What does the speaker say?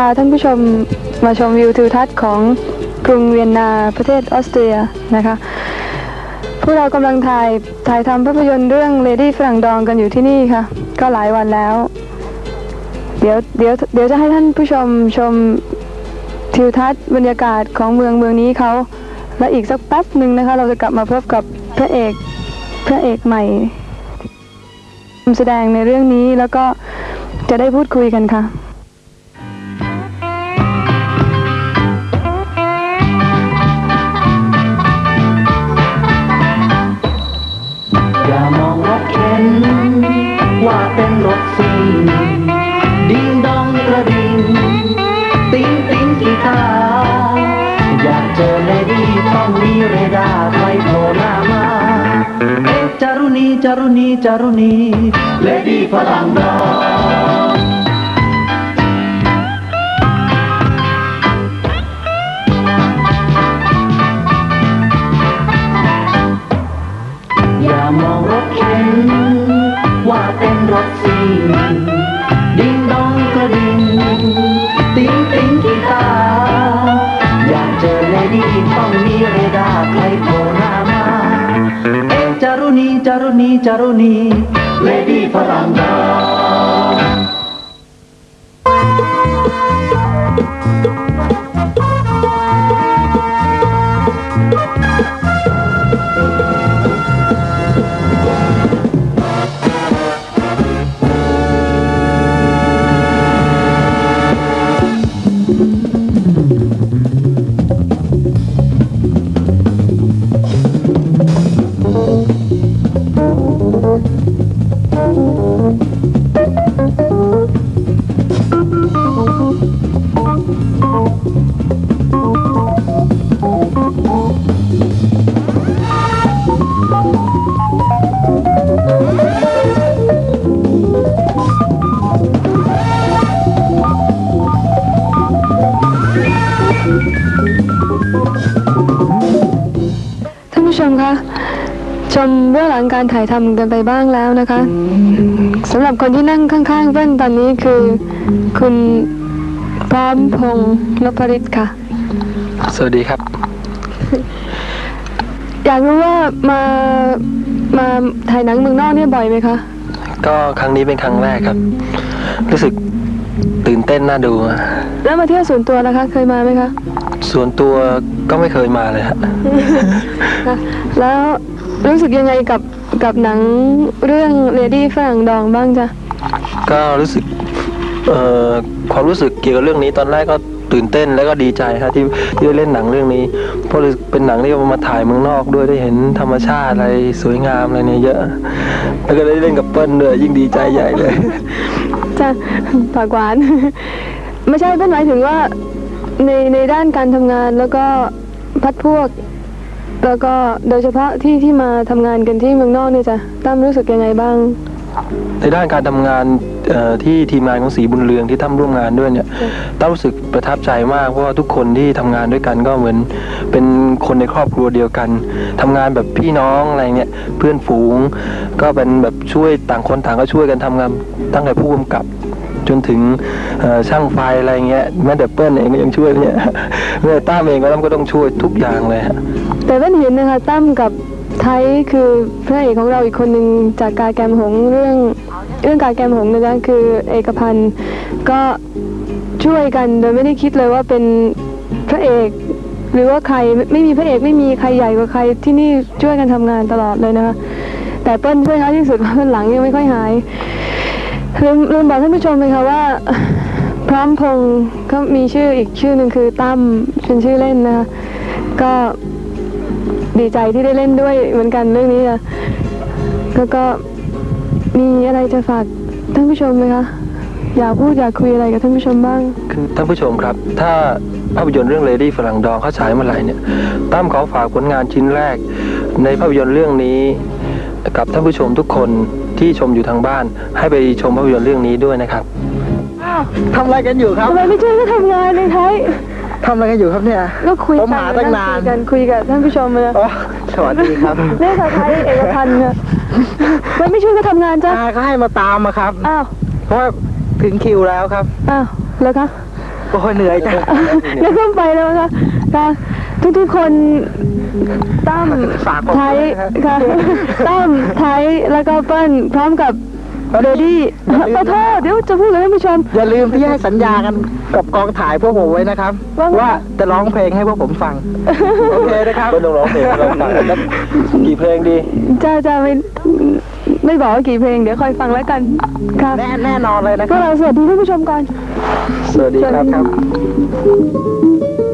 พาท่านผู้ชมมาชมวิวทิวทัศน์ของกรุงเวียนนาประเทศออสเตรียนะคะพวกเรากำลังถ่ายถ่ายทำภาพยนตร์เรื่อง Lady ฝรั่งดองกันอยู่ที่นี่ค่ะ ก็หลายวันแล้ว เดี๋ยวเดี๋ยวเดี๋ยวจะให้ท่านผู้ชมชมทิวทัศน์บรรยากาศของเมืองเมืองนี้เขา และอีกสักแป๊บหนึ่งนะคะ เราจะกลับมาพบกับพระเอกพระเอกใหม่แสดงในเรื่องนี้แล้วก็จะได้พูดคุยกันค่ะ ต้องมีเรุณีจา ท่านผู้ชมคะชมเบื้องหลังการถ่ายทำกันไปบ้างแล้วนะคะสำหรับคนที่นั่งข้างๆเพื่อนตอนนี้คือ คุณพร้อมพงษ์นพริตค่ะ สวัสดีครับ อยากรู้ว่ามามาถ่ายหนังเมืองนอกเนี่ยบ่อยไหมคะ ก็ครั้งนี้เป็นครั้งแรกครับ รู้สึกตื่นเต้นน่าดูอะ แล้วมาเที่ยวส่วนตัวนะคะ เคยมาไหมคะส่วนตัวก็ไม่เคยมาเลยฮะค่ะแล้วรู้สึกยังไงกับกับหนังเรื่อง Lady ฝรั่งดองบ้างจ๊ะก็รู้สึกเอ่อความรู้สึกเกี่ยวกับเรื่องนี้ตอนแรกก็ตื่นเต้นแล้วก็ดีใจฮะที่ที่ได้เล่นหนังเรื่องนี้ เพราะเป็นหนังที่เอามาถ่ายเมืองนอกด้วยได้เห็นธรรมชาติอะไรสวยงามอะไรเนี่ยเยอะ แล้วก็ได้เล่นกับเปิ้ลด้วยยิ่งดีใจใหญ่เลย จ้ะปากหวาน ไม่ใช่เป็นหมายถึงว่าในในด้านการทำงานแล้วก็พัดพวก แล้วก็โดยเฉพาะที่ที่มาทำงานกันที่เมืองนอกเนี่ยจ้ะตั้มรู้สึกยังไงบ้าง ในด้านการทำงานเอ่อที่ทีมงานของสีบุญเรืองที่ทำร่วมงานด้วยเนี่ยต้ารู้สึกประทับใจมากเพราะว่าทุกคนที่ทำงานด้วยกันก็เหมือนเป็นคนในครอบครัวเดียวกันทำงานแบบพี่น้องอะไรเงี้ยเพื่อนฝูง ก็เป็นแบบช่วยต่างคนต่างก็ช่วยกันทำงานตั้งแต่ผู้กำกับ จนถึงช่างไฟอะไรเงี้ยแม้แต่เปิ้ลเองก็ยังช่วยเนี่ยแม้แต่ต้าเองก็ต้องก็ต้องช่วยทุกอย่างเลยฮะแต่เป็นเห็นนะคะตั้มกับไทยคือพระเอกของเราอีกคนหนึ่งจากกาแกมหงเรื่องเรื่องกาแกมหงนะจ๊ะคือเอกพันธ์ก็ช่วยกันโดยไม่ได้คิดเลยว่าเป็นพระเอกหรือว่าใครไม่ไม่มีพระเอกไม่มีใครใหญ่กว่าใครที่นี่ช่วยกันทำงานตลอดเลยนะคะแต่เปิ้ลช่วยเขาที่สุดเพราะหลังยังไม่ค่อยหาย ลืมลืมบอกท่านผู้ชมเลยค่ะว่า พร้อมพงษ์ก็มีชื่ออีกชื่อหนึ่งคือตั้มเป็นชื่อเล่นนะคะก็ดีใจที่ได้เล่นด้วยเหมือนกันเรื่องนี้อะแล้วก็มีอะไรจะฝากท่านผู้ชมไหมคะอยากพูดอยากคุยอะไรกับท่านผู้ชมบ้าง คือท่านผู้ชมครับ ถ้าภาพยนตร์เรื่อง Lady ฝรั่งดองเขาฉายเมื่อไหร่เนี่ยตั้มขอฝากผลงานชิ้นแรก ในภาพยนตร์เรื่องนี้ กับท่านผู้ชมทุกคน ที่ชมอยู่ทางบ้าน ให้ไปชมภาพยนตร์เรื่องนี้ด้วยนะครับทำอะไรกันอยู่ครับทำไมไม่ช่วยก็ทำงานในไทยทำอะไรกันอยู่ครับเนี่ย ก็คุยผมหาตั้งนานคุยกันคุยกับท่านผู้ชมเลยอ๋อสวัสดีครับเรื่องไทยเอกพันธ์เนี่ยทำไมไม่ช่วยก็ทำงานจ้ะอาก็ให้มาตามมาครับ อ้าว เพราะว่าถึงคิวแล้วครับ อ้าว แล้วคะโอ้ยเหนื่อยจ้ะแล้วก็ไปแล้วค่ะค่ะ ทุกๆคนตั้มฝากผมไทยด้วยนะครับค่ะตั้มไทยแล้วก็เปิ้ลพร้อมกับเบดี้ขอโทษเดี๋ยวจะพูดกับท่านผู้ชม อย่าลืมที่ให้สัญญากันกับกองถ่ายพวกผมไว้นะครับ ว่าไง ว่าจะร้องเพลงให้พวกผมฟัง โอเคนะครับ ก็ต้องร้องเพลงให้เราฟังแล้วกี่เพลงดี จะจะไม่ไม่บอกว่ากี่เพลงเดี๋ยวคอยฟังแล้วกันค่ะแน่แน่นอนเลยนะพควกรับ เราสวัสดีท่านผู้ชมก่อน สวัสดีครับสวัสดี